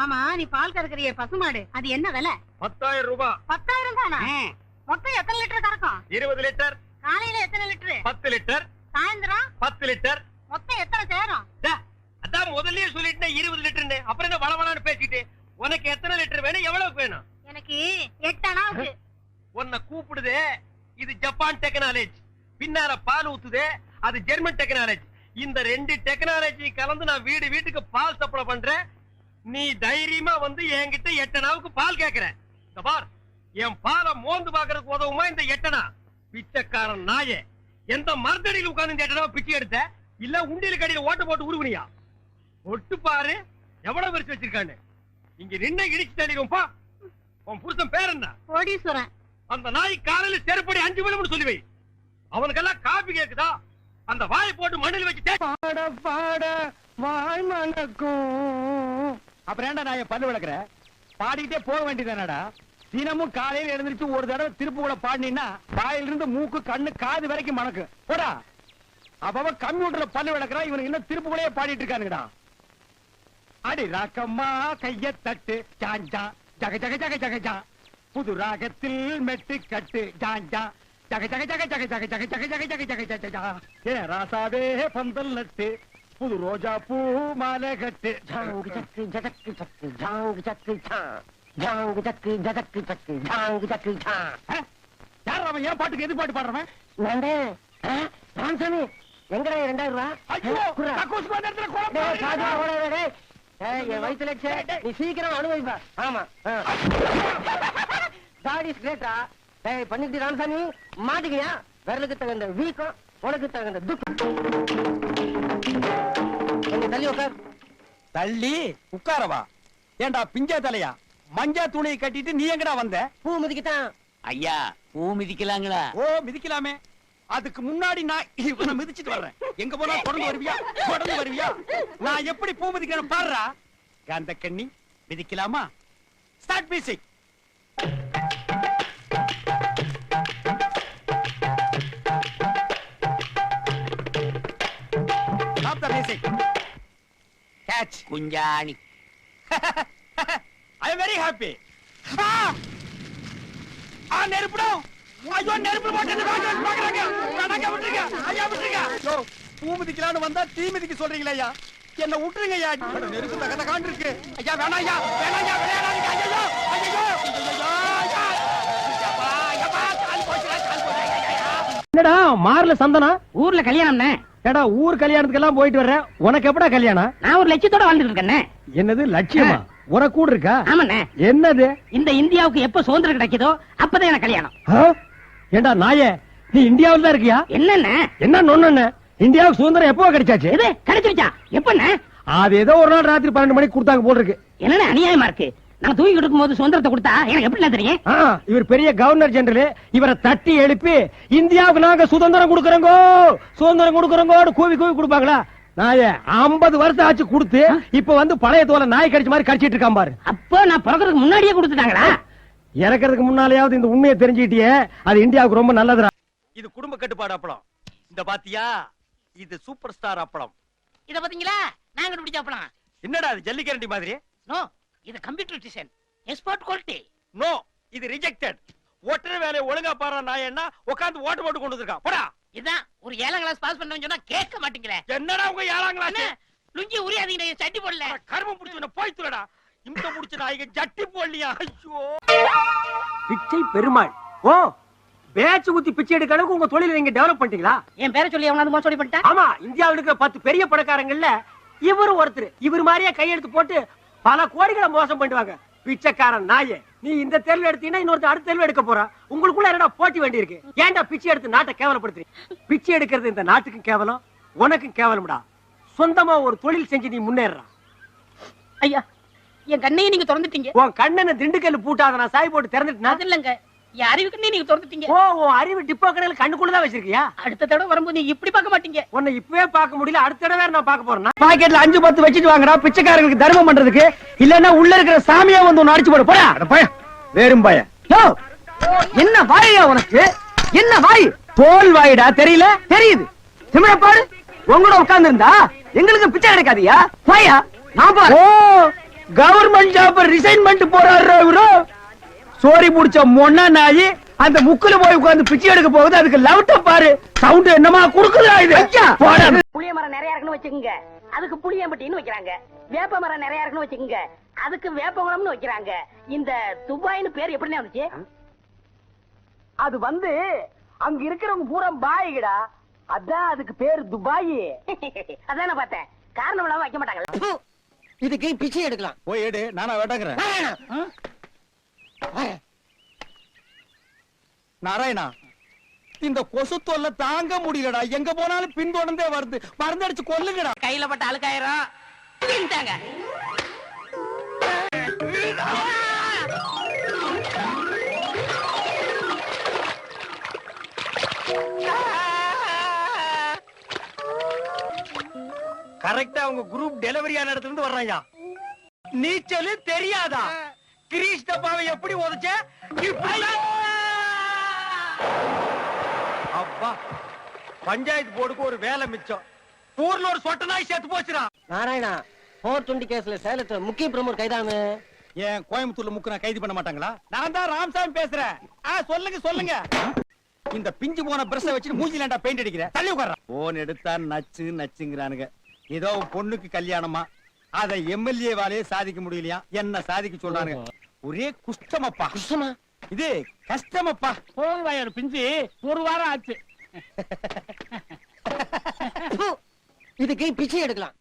ஆமா நீ பால் கறக்குறிய பசுமாடு. அது என்ன விலை? பத்தாயிரம் ரூபாய் பத்தாயிரம் தானா? மொத்தம் எத்தனை லிட்டர் கறக்கும்? இருபது லிட்டர். காலையில எத்தனை லிட்டர்? பத்து லிட்டர். சாயந்தரம்? பத்து லிட்டர். மொத்தம் எத்தனை சேரும்? அதான் முதல்லயே சொல்லிட்டேன் இருபது லிட்டர்னு அப்புறம் என்ன வளவளான்னு பேசிட்டு உனக்கு எத்தனை லிட்டர் வேணும்? எவ்வளவு வேணும்? எனக்கு எட்டு உன்னை கூப்பிடுதே இது ஜப்பான் டெக்னாலஜி. பின்னால பால் ஊத்துதே அது ஜெர்மன் டெக்னாலஜி. இந்த ரெண்டு டெக்னாலஜி கலந்து நான் வீடு வீட்டுக்கு பால் சப்ளை பண்றேன். நீ தைரியமா வந்து என்கிட்ட எட்டனாவுக்கு பால் கேக்குற. இந்த பார் என் பாலை மோந்து பாக்குறதுக்கு உதவுமா இந்த எட்டனா? பிச்சைக்காரன் நாயே எந்த மரத்தடியில் உட்கார்ந்து இந்த எட்டனாவை பிச்சை எடுத்த? இல்ல உண்டியல் கடையில ஓட்ட போட்டு உருவனியா? ஒட்டு பாரு எவ்வளவு விரிச்சு வச்சிருக்கான்னு. இங்க நின்ன இடிச்சு தள்ளிடுவோம் பா. உன் புருஷன் பேர் என்ன? கோடீஸ்வரன். அந்த நாய் காலையில செருப்படி அஞ்சு விழும்னு சொல்லி வை. அவனுக்கெல்லாம் காபி கேக்குதா? அந்த வாயை போட்டு மண்ணில் வச்சு பாட பாட வாய் மணக்கும். அப்புறம் ஏண்டா நான் என் பல்லு விளக்குற பாடிக்கிட்டே போக வேண்டியதானடா தினமும் காலையில எழுந்திருச்சு ஒரு தடவை திருப்பு கூட பாடினீங்கன்னா வாயிலிருந்து மூக்கு கண்ணு காது வரைக்கும் மணக்கு போடா அவ கம்ப்யூட்டர்ல பல்லு விளக்குறா இவனுக்கு இன்னும் திருப்பு கூடயே பாடிட்டு இருக்கானுங்கடா அடி ராக்கம்மா கைய தட்டு ஜாஞ்சா ஜக ஜக ஜக ஜக ஜா புது ராகத்தில் மெட்டு கட்டு ஜாஞ்சா ஜக ஜக ஜக ஜக ஜக ஜக ஜக ஜக ஜக ஜக ஜக ஜா ஏ ராசாவே பந்தல் நட்டு புது ரோஜா பூ மாலை கட்டு. ஜாங்கு சக்கு ஜதக்கு சக்கு ஜாங்கு சக்கு ஜாங்கு சக்கு ஜதக்கு சக்கு ஜாங்கு சக்கு? யார் அவன்? ஏன் பாட்டுக்கு எது பாட்டு பாடுறவன்? நானே ராமசாமி எங்கடா ரெண்டாயிரம் ரூபா? ஐயோ குர்ரா. கக்கூஸ் வந்த இடத்துல டேய், குழம்பு சாஜா, ஓடாத, டேய். ஏய், என் வச்சு, நீ சீக்கிரம் அனுபவிப்பா. ஆமா காட் இஸ் கிரேட்டா பண்ணிட்டு ராமசாமி மாட்டிக்கியா? விரலுக்கு தகுந்த வீக்கம். உனக்கு தகுந்த துக்கம் தள்ளி உட்கார். தள்ளி உட்காரவா ஏண்டா பிஞ்சா தலையா? மஞ்சா துணியை கட்டிட்டு நீ எங்கடா வந்த? பூ மிதிக்கத்தான். ஐயா பூ மிதிக்கலாங்களா? ஓ மிதிக்கலாமே. அதுக்கு முன்னாடி நான் இவனை மிதிச்சிட்டு வர்றேன். எங்க போனா தொடர்ந்து வருவியா? தொடர்ந்து வருவியா? நான் எப்படி பூ மிதிக்கிறேன் பாடுறா? காந்த கண்ணி மிதிக்கலாமா? ஸ்டார்ட் மியூசிக் கேட்ச் குஞ்சாணி ஐ எம் வெரி ஹாப்பி ஆ நெருப்புடும் ஐயோ நெருப்பு போட்டு பாக்குறாங்க நடக்க விட்டுருங்க ஐயா விட்டுருங்க ஐயோ பூ வந்தா தீ மிதிக்க சொல்றீங்களே ஐயா என்ன விட்டுருங்க ஐயா நெருப்பு தகத காண்டு இருக்கு ஐயா வேணாம் ஐயா வேணாம் ஐயா விளையாடாதீங்க ஐயோ ஐயோ என்னடா மார்ல சந்தனா? ஊர்ல கல்யாணம் ஏடா ஊர் கல்யாணத்துக்கு எல்லாம் போயிட்டு வர்ற? உனக்கு எப்படா கல்யாணம்? நான் ஒரு லட்சத்தோட வாழ்ந்துட்டு இருக்கேன்னே என்னது லட்சியமா? உனக்கு கூட இருக்கா? ஆமாண்ணே. என்னது? இந்த இந்தியாவுக்கு எப்ப சுதந்திரம் கிடைக்குதோ அப்பதான் எனக்கு கல்யாணம்? ஏண்டா நாயே நீ இந்தியாவுல தான் இருக்கியா? என்னண்ணே? என்ன நொண்ணு இந்தியாவுக்கு சுதந்திரம் எப்போ கிடைச்சாச்சு? எது கிடைச்சிருச்சா எப்பண்ணே? அது ஏதோ ஒரு நாள் ராத்திரி பன்னெண்டு மணிக்கு கொடுத்தாங்க போல் இருக்கு. என்னண்ணே அநியாயமா இருக்கு? நான் தூக்கி கொடுக்கும் போது சுதந்திரத்தை கொடுத்தா எனக்கு எப்படி தெரியும்? இவர் பெரிய கவர்னர் ஜெனரல் இவரை தட்டி எழுப்பி இந்தியாவுக்கு நாங்க சுதந்திரம் கொடுக்கறோங்கோ சுதந்திரம் கொடுக்கறோங்கோடு கூவி கூவி கொடுப்பாங்களா? நாயே ஐம்பது வருஷம் ஆச்சு கொடுத்து இப்ப வந்து பழைய தோலை நாய் கடிச்ச மாதிரி கடிச்சிட்டு இருக்கான் பாரு. அப்போ நான் பிறக்கிறதுக்கு முன்னாடியே கொடுத்துட்டாங்களா? இறக்கறதுக்கு முன்னாலேயாவது இந்த உண்மையை தெரிஞ்சுக்கிட்டியே அது இந்தியாவுக்கு ரொம்ப நல்லதுடா. இது குடும்ப கட்டுப்பாடு அப்பளம். இந்த பாத்தியா? இது சூப்பர் ஸ்டார் அப்பளம். இத பாத்தீங்களா? நாங்க கண்டுபிடிச்ச அப்பலாம் என்னடா அது ஜல்லிக்கரண்டி மாதிரி? நோ இது computer design export quality no இது ரிஜெக்டட் ஒட்டுற வேலையை ஒழுங்கா பாரு நான் என்ன உட்கார்ந்து ஓட்டு போட்டு கொண்டு வந்திருக்கான். போடா. இதான் ஒரு ஏழாம் கிளாஸ் பாஸ் பண்ணவங்க சொன்னா கேட்க மாட்டீங்களே. என்னடா உங்க ஏழாங்களா அண்ணே, லுங்கி உரியாதீங்க சட்டி போடல. கருமம் புடிச்சு போய் துறடா இம்ச புடிச்சு நாய்க்கு ஜட்டி போடலையா? ஐயோ. பிச்சை பெருமாள். ஓ பேச்சு குத்தி பிச்சை எடுக்க அளவுக்கு உங்க தொழிலை நீங்க டெவலப் பண்ணிட்டீங்களா? என் பேரை சொல்லி அவனாவது மோசடி பண்ணிட்டா ஆமா இந்தியாவுல இருக்கிற பத்து பெரிய பணக்காரங்கள்ல இவரு ஒருத்தர். இவர் மாதிரியே கையெழுத்து போட்டு பல கோடிகளை மோசம் பண்ணுவாங்க பிச்சைக்காரன் நாயே நீ இந்த தேர்வு எடுத்தீங்கன்னா இன்னொருத்தர் அடுத்த தேர்வு எடுக்க போறா. உங்களுக்குள்ள என்னடா போட்டி வேண்டி இருக்கு? ஏன்டா பிச்சை எடுத்து நாட்டை கேவலப்படுத்துறீங்க பிச்சை எடுக்கிறது இந்த நாட்டுக்கும் கேவலம் உனக்கும் கேவலம்டா. சொந்தமா ஒரு தொழில் செஞ்சு நீ முன்னேறா ஐயா என் கண்ணையை நீங்க திறந்துட்டீங்க. உன் கண்ணனை திண்டுக்கல் பூட்டாத நான் சாய் போட்டு திறந்துட்டா அது இல்லங்க. என் நீங்க திறந்துட்டீங்க ஓ உன் அறிவு டிப்போ கடையில் கண்ணுக்குள்ளதான் வச்சிருக்கியா? அடுத்த தடவை வரும்போது நீங்க இப்படி பார்க்க மாட்டீங்க. உன்னை இப்பவே பார்க்க முடியல அடுத்த தடவை நான் பார்க்க போறேன். பாக்கெட்ல அஞ்சு பத்து வச்சுட்டு வாங்கடா பிச்சைக்காரங்களுக்கு தர்மம் பண்றதுக்கு. இல்லன்னா உள்ள இருக்கிற சாமியா வந்து அடிச்சு போடு போடா பய வேறும் பய என்ன வாயா உனக்கு? என்ன வாய்? தோல் வாயிடா தெரியல? தெரியுது. திமிழப்பாடு உங்களோட உட்கார்ந்து இருந்தா எங்களுக்கு பிச்சை கிடைக்காதியா வாயா நான் பாரு. ஓ கவர்மெண்ட் ஜாப் ரிசைன் பண்ணிட்டு போறாரு இவரு. சோரி புடிச்ச மொன்னா நாயி அந்த முக்குல போய் உட்கார்ந்து பிச்சை எடுக்க போகுது. அதுக்கு லவுட்ட பாரு. சவுண்ட் என்னமா குடுக்குதா இது. புளிய மரம் நிறைய இருக்குன்னு வச்சுக்கோங்க. அதுக்கு புளியம்பட்டின்னு வைக்கிறாங்க. வேப்ப மரம் நிறைய இருக்குன்னு வச்சுக்கோங்க. அதுக்கு வேப்பகுளம்னு வைக்கிறாங்க. இந்த துபாய்னு பேர் எப்படிண்ணே வந்துச்சு? அது வந்து அங்க இருக்கிறவங்க பூரா பாய்கடா. அதான் அதுக்கு பேரு துபாயி. அதான் பார்த்தேன். காரணம் இல்லாம வைக்க மாட்டாங்கல்ல இதுக்கு பிச்சை எடுக்கலாம். போய் எடு. நானா வேட்டாங்கிறேன். நாராயணா இந்த கொசு தொல்லை தாங்க முடியலடா. எங்க போனாலும் பின்தொடர்ந்தே வருது. மருந்தடிச்சு கொல்லுங்கடா. கையில பட்ட அழுக்காயிரம். கரெக்டா அவங்க குரூப் டெலிவரி ஆன இடத்துல இருந்து வர்றாயா நீச்சல் தெரியாதா? கிரீஷ் டப்பாவை எப்படி உதைச்ச அப்பா பஞ்சாயத்து போர்டுக்கு ஒரு வேலை மிச்சம். ஊர்ல ஒரு சொட்ட நாய் செத்து போச்சுடா. நாராயணா போர் டுவெண்ட்டி கேஸ்ல சேலத்துல முக்கிய பிரமுகர் கைதானு? ஏன் கோயம்புத்தூர்ல முக்கு கைது பண்ண மாட்டாங்களா? நான் தான் ராமசாமி பேசுறேன். ஆ சொல்லுங்க சொல்லுங்க. இந்த பிஞ்சு போன பிரஷ வச்சு மூஞ்சிலாண்டா பெயிண்ட் அடிக்கிற? தள்ளி உட்கார்றான் போன் எடுத்தா நச்சு நச்சுங்கிறானுங்க. ஏதோ பொண்ணுக்கு கல்யாணமா? அத எம்எல்ஏ வாலே சாதிக்க முடியலையா? என்ன சாதிக்க சொல்றானுங்க ஒரே குஷ்டமப்பா. குஷ்டமா? இது கஷ்டமப்பா. போதும் பிஞ்சு. ஒரு வாரம் ஆச்சு. இதுக்கு பிச்சை எடுக்கலாம்.